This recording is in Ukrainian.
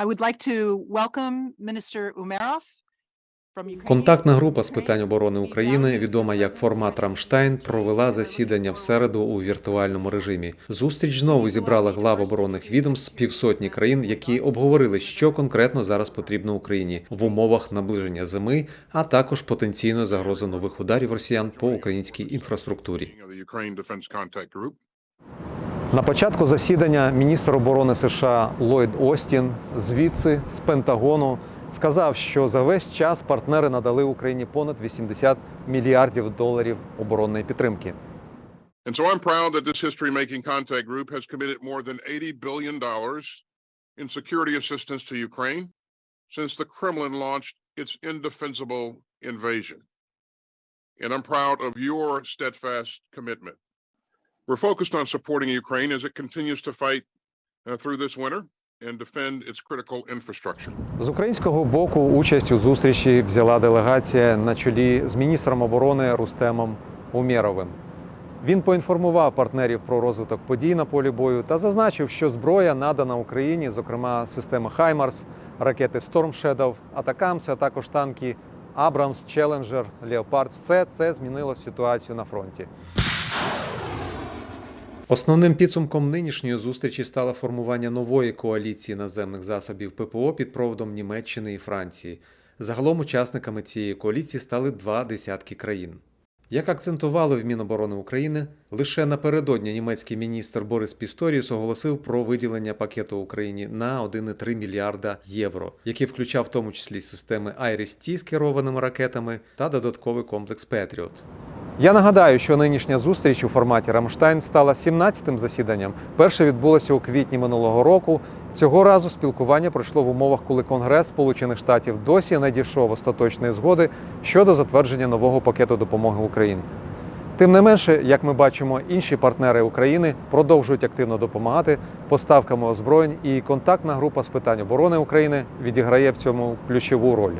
I would like to welcome Minister Umerov. Контактна група з питань оборони України, відома як формат Рамштайн, провела засідання в середу у віртуальному режимі. Зустріч знову зібрала глав оборонних відомств півсотні країн, які обговорили, що конкретно зараз потрібно Україні в умовах наближення зими, а також потенційної загрози нових ударів росіян по українській інфраструктурі. of the Ukraine Defense Contact Group. На початку засідання міністр оборони США Ллойд Остін звідси з Пентагону сказав, що за весь час партнери надали Україні понад 80 мільярдів доларів оборонної підтримки. And so I'm proud that this history making contact group has committed more than $80 billion dollars in security assistance to Ukraine since the Kremlin launched its indefensible invasion. And I'm proud of your steadfast commitment. We're focused on supporting Ukraine as it continues to fight uh, through this winter and defend its critical infrastructure. З українського боку участь у зустрічі взяла делегація на чолі з міністром оборони Рустемом Умєровим. Він поінформував партнерів про розвиток подій на полі бою та зазначив, що зброя надана Україні, зокрема система Хаймарс, ракети Storm Shadow, Атакамс, а також танки Абрамс, Челенджер, Леопард. Все це змінило ситуацію на фронті. Основним підсумком нинішньої зустрічі стало формування нової коаліції наземних засобів ППО під проводом Німеччини і Франції. Загалом учасниками цієї коаліції стали два десятки країн. Як акцентували в Міноборони України, лише напередодні німецький міністр Борис Пісторіус оголосив про виділення пакету Україні на 1,3 мільярда євро, який включав в тому числі системи Iris-T з керованими ракетами та додатковий комплекс Петріот. Я нагадаю, що нинішня зустріч у форматі Рамштайн стала 17-тим засіданням. Перше відбулося у квітні минулого року. Цього разу спілкування пройшло в умовах, коли Конгрес Сполучених Штатів досі не дійшов остаточної згоди щодо затвердження нового пакету допомоги Україні. Тим не менше, як ми бачимо, інші партнери України продовжують активно допомагати поставками озброєнь, і контактна група з питань оборони України відіграє в цьому ключову роль.